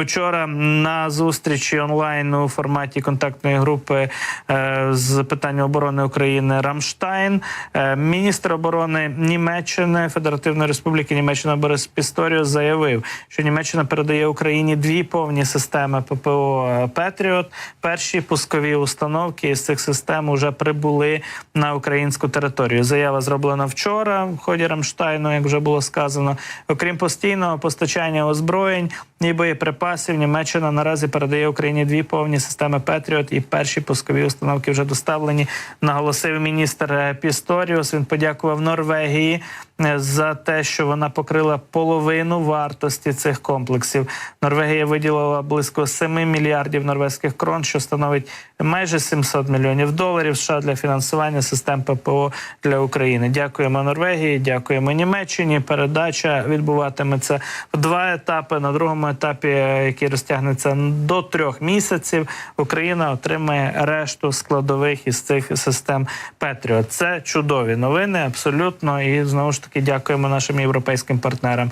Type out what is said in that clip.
Вчора на зустрічі онлайн у форматі контактної групи е, з питань оборони України Рамштайн, е, міністр оборони Німеччини Федеративної Республіки Німеччина Борис Пісторіус заявив, що Німеччина передає Україні дві повні системи ППО Петріот. Перші пускові установки з цих систем вже прибули на українську територію. Заява зроблена вчора в ході Рамштайну, як вже було сказано. Окрім постійного постачання озброєнь і боєприпасів, Німеччина наразі передає Україні дві повні системи Петріот, і перші пускові установки вже доставлені. Наголосив міністр е, Пісторіус. Він подякував Норвегії за те, що вона покрила половину вартості цих комплексів. Норвегія виділила близько 7 мільярдів норвезьких крон, що становить майже 700 мільйонів доларів США для фінансування систем ППО для України. Дякуємо Норвегії, дякуємо Німеччині. Передача відбуватиметься в два етапи. На другому етапі, який розтягнеться до трьох місяців, Україна отримає решту складових із цих систем Петріот. Це чудові новини, абсолютно. І знову ж таки дякуємо нашим європейським партнерам.